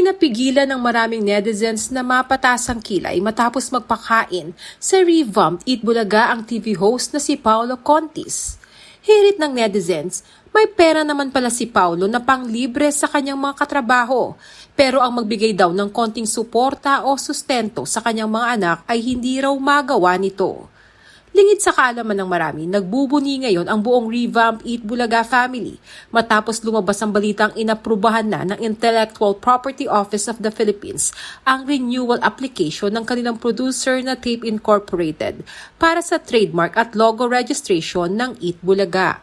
Napigilan ng maraming netizens na mapatas ang kilay matapos magpakain sa revamped Eat Bulaga ang TV host na si Paolo Contis. Hirit ng netizens, may pera naman pala si Paolo na panglibre sa kanyang mga katrabaho. Pero ang magbigay daw ng konting suporta o sustento sa kanyang mga anak ay hindi raw magawa nito. Lingid sa kaalaman ng marami, nagbubuni ngayon ang buong revamped Eat Bulaga family matapos lumabas ang balitang inaprubahan na ng Intellectual Property Office of the Philippines ang renewal application ng kanilang producer na Tape Incorporated para sa trademark at logo registration ng Eat Bulaga.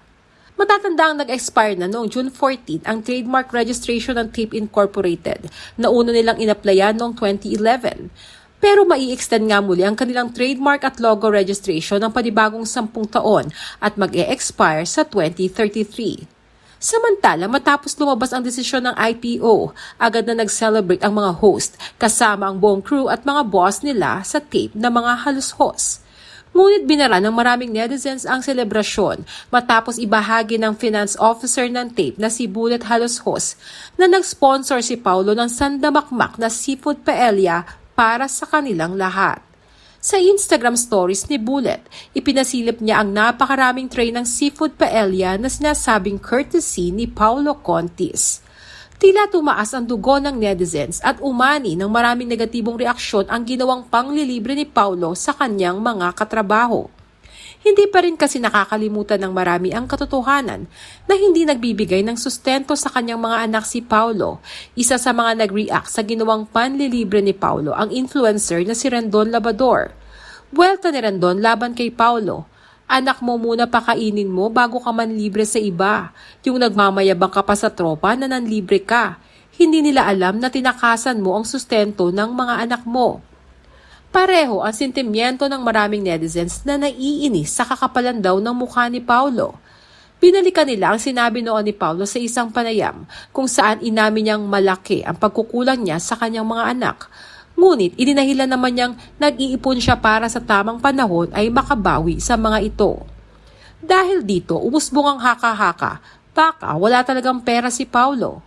Matatanda ang nag-expire na noong June 14 ang trademark registration ng Tape Incorporated na una nilang inaplayan noong 2011. Pero mai-extend nga muli ang kanilang trademark at logo registration ng panibagong 10 taon at mag-e-expire sa 2033. Samantala, matapos lumabas ang desisyon ng IPO, agad na nag-celebrate ang mga host kasama ang buong crew at mga boss nila sa tape na mga halushos. Ngunit binara ng maraming netizens ang selebrasyon matapos ibahagi ng finance officer ng tape na si Bullet Halushos na nag-sponsor si Paulo ng sandamakmak na seafood paella para sa kanilang lahat. Sa Instagram stories ni Bullet, ipinasilip niya ang napakaraming tray ng seafood paella na sinasabing courtesy ni Paulo Contis. Tila tumaas ang dugo ng netizens at umani ng maraming negatibong reaksyon ang ginawang panglilibre ni Paulo sa kanyang mga katrabaho. Hindi pa rin kasi nakakalimutan ng marami ang katotohanan na hindi nagbibigay ng sustento sa kanyang mga anak si Paulo. Isa sa mga nag-react sa ginawang panlilibre ni Paulo ang influencer na si Rendon Labador. Buwelta ni Rendon laban kay Paulo. Anak mo muna pakainin mo bago ka man libre sa iba. Yung nagmamayabang ka pa sa tropa na nanlibre ka. Hindi nila alam na tinakasan mo ang sustento ng mga anak mo. Pareho ang sentimiento ng maraming netizens na naiinis sa kakapalan daw ng mukha ni Paulo. Binalikan nila ang sinabi noon ni Paulo sa isang panayam kung saan inamin niyang malaki ang pagkukulang niya sa kanyang mga anak. Ngunit idinahilan naman niyang nag-iipon siya para sa tamang panahon ay makabawi sa mga ito. Dahil dito, umusbong ang haka-haka, baka wala talagang pera si Paulo.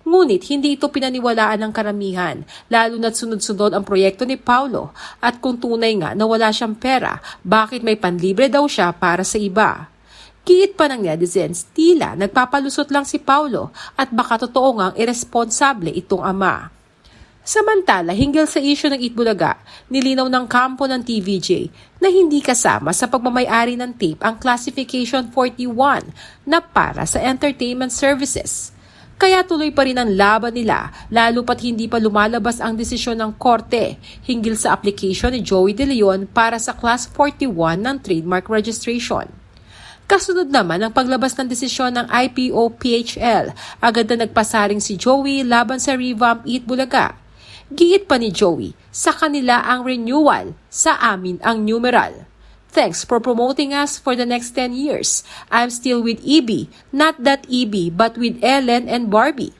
Ngunit hindi ito pinaniwalaan ng karamihan, lalo na't sunod-sunod ang proyekto ni Paulo at kung tunay nga na wala siyang pera, bakit may panlibre daw siya para sa iba? Kiit pa ng netizens, tila nagpapalusot lang si Paulo at baka totoo ngang irresponsable itong ama. Samantala, hinggil sa isyo ng Itbulaga, nilinaw ng kampo ng TVJ na hindi kasama sa pagmamayari ng tape ang Classification 41 na para sa entertainment services. Kaya tuloy pa rin ang laban nila lalo pat hindi pa lumalabas ang desisyon ng korte hinggil sa application ni Joey De Leon para sa Class 41 ng trademark registration. Kasunod naman ang paglabas ng desisyon ng IPO PHL, agad na nagpasaring si Joey laban sa revamp Eat Bulaga. Giit pa ni Joey, sa kanila ang renewal, sa amin ang numeral. Thanks for promoting us for the next 10 years. I'm still with EB, not that EB but with Ellen and Barbie.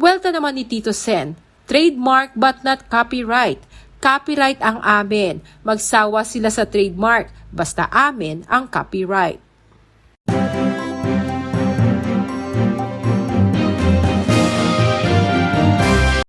Welta naman ni Tito Sen, trademark but not copyright. Copyright ang amin. Magsawa sila sa trademark, basta amin ang copyright.